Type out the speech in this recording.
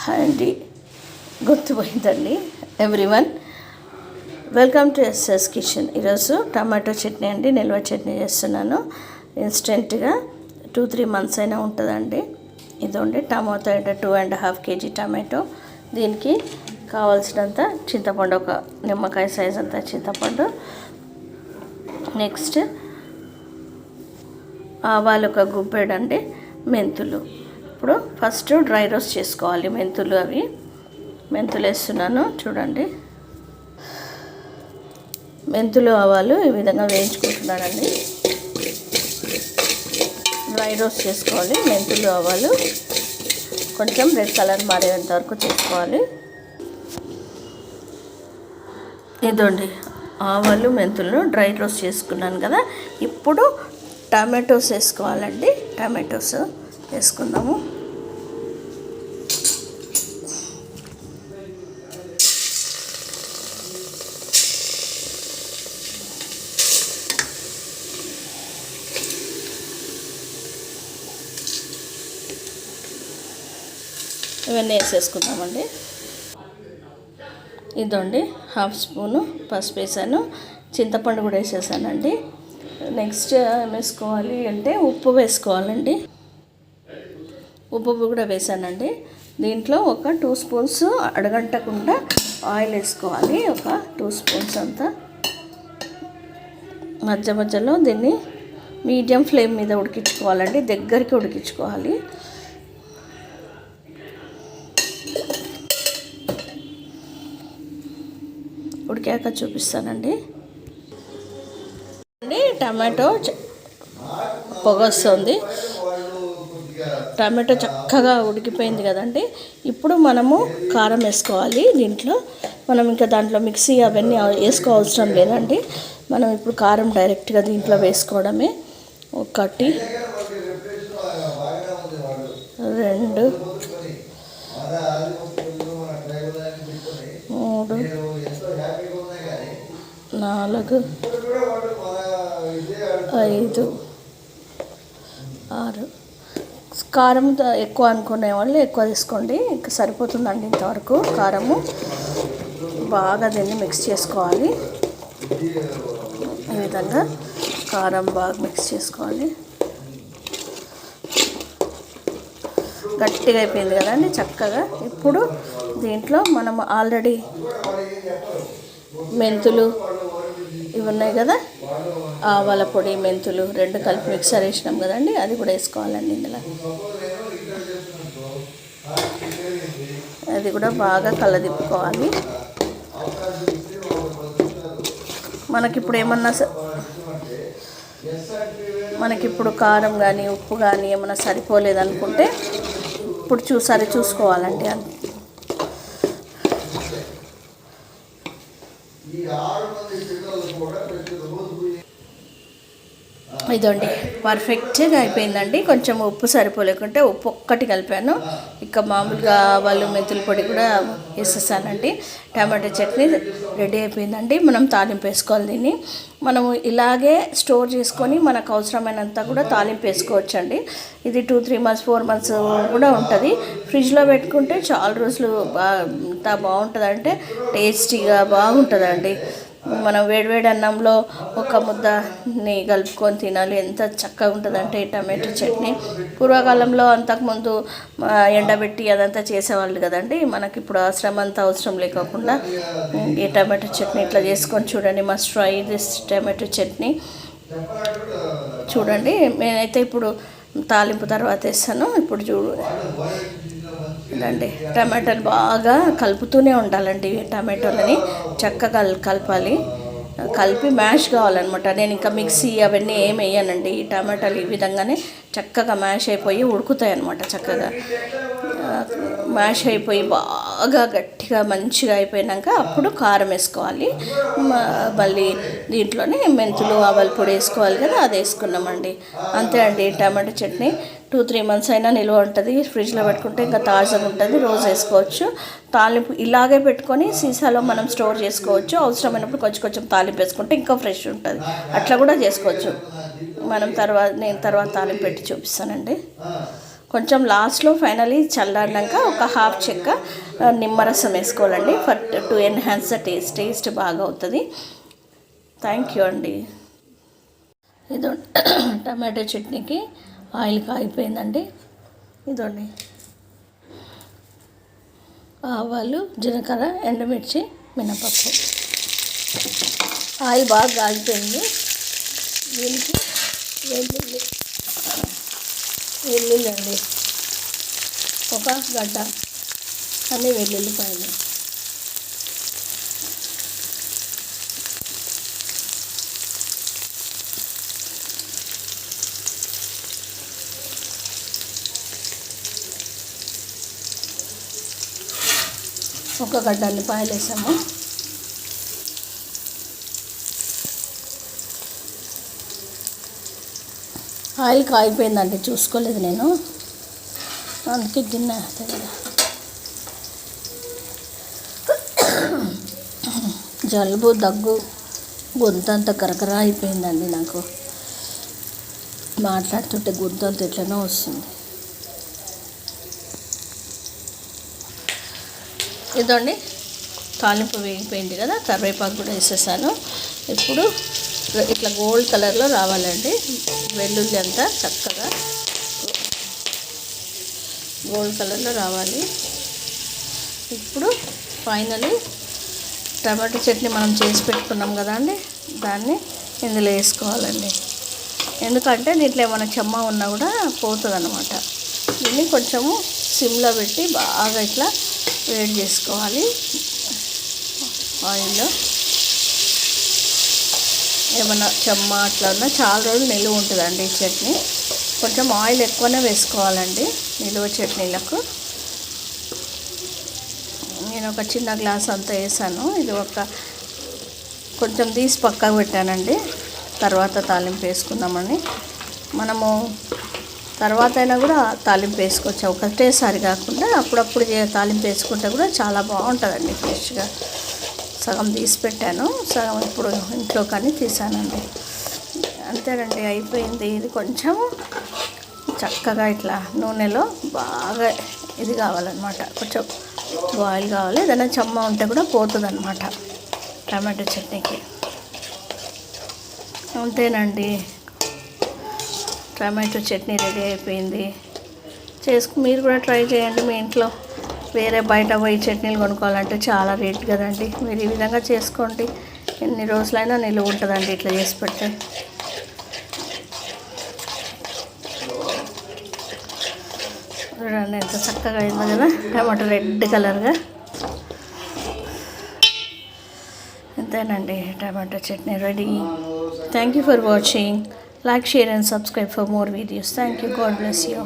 Hi అండి. గుర్తుపోయిందండి everyone welcome to SS kitchen ఈరోజు tomato chutney అండి నిల్వ చట్నీ చేస్తున్నాను. ఇన్స్టెంట్గా టూ త్రీ మంత్స్ అయినా ఉంటుందండి. ఇదండి టమాటో అంటే two and half KG tomato. దీనికి కావాల్సినంత చింతపండు ఒక నిమ్మకాయ సైజ్ అంత చింతపండు. నెక్స్ట్ ఆవాలు ఒక గుప్పెడు మెంతులు. ఇప్పుడు ఫస్ట్ డ్రై రోస్ట్ చేసుకోవాలి. మెంతులు అవి. మెంతులు వేస్తున్నాను. చూడండి. మెంతులు ఆవాలు ఈ విధంగా వేయించుకుంటున్నానండి. డ్రై రోస్ట్ చేసుకోవాలి. మెంతులు ఆవాలు కొంచెం రెడ్ కలర్ మారేంత వరకు చేసుకోవాలి. ఇదండి ఆవాలు మెంతులను డ్రై రోస్ట్ చేసుకున్నాను కదా. ఇప్పుడు టమాటోస్ వేసుకోవాలండి. టమాటోస్. వేసుకుందాము. ఇవన్నీ వేసేసుకుందామండి. ఇదండి హాఫ్ స్పూను పసుపు వేసాను. చింతపండు కూడా వేసేసానండి. నెక్స్ట్ ఏం వేసుకోవాలి అంటే ఉప్పు వేసుకోవాలండి. ఉప్పు కూడా వేసానండి. దీంట్లో ఒక టూ స్పూన్స్ అడగంటకుండా ఆయిల్ వేసుకోవాలి. ఒక టూ స్పూన్స్ అంతా. మధ్య మధ్యలో దీన్ని మీడియం ఫ్లేమ్ మీద ఉడికించుకోవాలండి. దగ్గరికి ఉడికించుకోవాలి. ఉడికాక చూపిస్తానండి. అండి టమాటో పొగ వస్తుంది. టమాటో చక్కగా ఉడికిపోయింది కదండి ఇప్పుడు మనము కారం వేసుకోవాలి దీంట్లో. మనం ఇంకా దాంట్లో మిక్సీ అవన్నీ వేసుకోవవసరం లేదండి మనం ఇప్పుడు కారం డైరెక్ట్గా దీంట్లో వేసుకోవడమే. ఒకటి రెండు మూడు నాలుగు ఐదు ఆరు కారం ఎక్కువ అనుకునే వాళ్ళు ఎక్కువ తీసుకోండి. ఇంకా సరిపోతుందండి ఇంతవరకు కారము. బాగా దీన్ని మిక్స్ చేసుకోవాలి. ఈ విధంగా కారం బాగా మిక్స్ చేసుకోవాలి. గట్టిగా అయిపోయింది కదండి చక్కగా. ఇప్పుడు దీంట్లో మనం ఆల్రెడీ మెంతులు ఇవి ఉన్నాయి కదా? ఆవాల పొడి మెంతులు రెండు కలిపి మిక్సర్ వేసినాం కదండి అది కూడా వేసుకోవాలండి ఇందులో. అది కూడా బాగా కలదిప్పుకోవాలి. మనకిప్పుడు ఏమన్నా స- మనకిప్పుడు కారం కానీ ఉప్పు కానీ ఏమన్నా సరిపోలేదనుకుంటే ఇప్పుడు చూసారి చూసుకోవాలండి అంతే. ఈ ఆరు మంది పిల్లలు కూడా ప్రతి రోజు ఇదండి. పర్ఫెక్ట్గా అయిపోయిందండి. కొంచెం ఉప్పు సరిపోలేకుంటే ఉప్పు ఒక్కటి కలిపాను. ఇక మామూలుగా వాళ్ళు మెంతుల పొడి కూడా వేసేసానండి. టమాటో చట్నీ రెడీ అయిపోయిందండి. మనం తాలింపు వేసుకోవాలి దీన్ని. మనము ఇలాగే స్టోర్ చేసుకొని మనకు అవసరమైనంత కూడా తాలింపు వేసుకోవచ్చండి. ఇది two three months four months కూడా ఉంటుంది. ఫ్రిడ్జ్లో పెట్టుకుంటే చాలా రోజులు బాగా ఎంత బాగుంటుందంటే టేస్టీగా బాగుంటుందండి. మనం వేడివేడి అన్నంలో ఒక ముద్దని కలుపుకొని తినాలి. ఎంత చక్కగా ఉంటుందంటే ఈ టమాటో చట్నీ. పూర్వకాలంలో అంతకుముందు ఎండబెట్టి అదంతా చేసేవాళ్ళు కదండి. మనకి ఇప్పుడు అవసరం అంత అవసరం లేకోకుండా ఈ టమాటో చట్నీ ఇట్లా చేసుకొని చూడండి. Must try this tomato chutney. చూడండి. నేనైతే ఇప్పుడు తాలింపు తర్వాత వేస్తాను. ఇప్పుడు చూడు. ఇదండి టమాటాలు బాగా కలుపుతూనే ఉండాలండి టమాటోలని చక్కగా కల్ కలపాలి. కలిపి మ్యాష్ కావాలన్నమాట. నేను ఇంకా మిక్సీ అవన్నీ ఏం వేయనండి. ఈ టమాటాలు ఈ విధంగానే చక్కగా మ్యాష్ అయిపోయి ఉడుకుతాయి అన్నమాట చక్కగా. మ్యాష్ అయిపోయి బాగా గట్టిగా మంచిగా అయిపోయినాక అప్పుడు కారం వేసుకోవాలి. మళ్ళీ దీంట్లోనే మెంతులు ఆవాల పొడి వేసుకోవాలి కదా అది వేసుకున్నామండి. అంతే అండి tomato chutney. Two three months అయినా నిల్వ ఉంటుంది. ఫ్రిడ్జ్లో పెట్టుకుంటే ఇంకా తాజాగా ఉంటుంది. రోజు వేసుకోవచ్చు. తాలింపు ఇలాగే పెట్టుకొని సీసాలో మనం స్టోర్ చేసుకోవచ్చు. అవసరమైనప్పుడు కొంచెం కొంచెం తాలింపు వేసుకుంటే ఇంకా ఫ్రెష్ ఉంటుంది. అట్లా కూడా చేసుకోవచ్చు. మనం తర్వాత నేను తర్వాత తాలింపు పెట్టి చూపిస్తానండి. కొంచెం లాస్ట్లో ఫైనలీ చల్లారినాక ఒక హాఫ్ చెక్క నిమ్మరసం వేసుకోవాలండి. For to enhance the taste taste బాగా అవుతుంది. థ్యాంక్ యూ అండి. ఇదో టమాటో చట్నీకి ఆయిల్ కాగిపోయిందండి. ఇదండి. ఆవాలు జీలకర్ర ఎండుమిర్చి మినపప్పు. ఆయిల్ బాగా కాగిపోయింది. దీనికి వెల్లుల్లి వెల్లుల్లండి ఒక గడ్డ అన్ని వెల్లుల్లిపాయలు. ఒక గడ్డ అల్లిపాయలు వేసాము ఆయిల్ కాగిపోయిందండి చూసుకోలేదు నేను. అందుకే గిన్నె కదా జలుబు దగ్గు గొంతంతా కరకర అయిపోయిందండి నాకు. మాట్లాడుతుంటే గొంతంత ఎట్లనో వస్తుంది. ఇదండి తాలింపు వేగిపోయింది కదా కరివేపాకు కూడా వేసేసాను. ఇప్పుడు ఇట్లా గోల్డ్ కలర్లో రావాలండి. వెల్లుల్లి అంతా చక్కగా గోల్డ్ కలర్లో రావాలి. ఇప్పుడు ఫైనలీ టమాటో చట్నీ మనం చేసి పెట్టుకున్నాం కదా అండి. దాన్ని ఇందులో వేసుకోవాలండి. ఎందుకంటే దీంట్లో ఏమైనా చెమ్మ ఉన్నా కూడా పోతుంది అనమాట దీన్ని కొంచెము సిమ్లో పెట్టి బాగా ఇట్లా వేడి చేసుకోవాలి. ఆయిల్లో. ఏమన్నా చెమ్మ అట్లా ఉన్నా చాలా రోజులు నిలువ ఉంటుందండి ఈ చట్నీ. కొంచెం ఆయిల్ ఎక్కువనే వేసుకోవాలండి నిలువ చట్నీలకు. నేను ఒక చిన్న గ్లాస్ అంతా వేసాను. ఇది ఒక కొంచెం తీసి పక్కకు పెట్టానండి. తర్వాత తాలింపు వేసుకుందామని. మనము తర్వాత అయినా కూడా తాలింపు వేసుకోవచ్చు. ఒకటేసారి కాకుండా అప్పుడప్పుడు తాలింపు వేసుకుంటే కూడా చాలా బాగుంటుందండి ఫ్రెష్గా. సగం తీసి పెట్టాను సగం ఇప్పుడు ఇంట్లో కానీ తీసానండి. అంతేనండి అయిపోయింది. ఇది కొంచెం చక్కగా ఇట్లా నూనెలో బాగా ఇది కావాలన్నమాట. కొంచెం బాయిల్ కావాలి. ఏదైనా చెమ్మ ఉంటే కూడా పోతుంది అనమాట టమాటో చట్నీకి. అంతేనండి. టమాటో చట్నీ రెడీ అయిపోయింది. చేసుకు మీరు కూడా ట్రై చేయండి మీ ఇంట్లో. వేరే బయట పోయి చట్నీలు కొనుక్కోవాలంటే చాలా రేట్ కదండి. మీరు ఈ విధంగా చేసుకోండి. ఎన్ని రోజులైనా నిలువ ఉంటుందండి ఇట్లా చేసి పెడితే. చూడండి ఎంత చక్కగా అయిందో కదా. టమాటో రెడ్ కలర్గా. అంతేనండి tomato chutney ready. Thank you for watching like share and subscribe for more videos thank you God bless you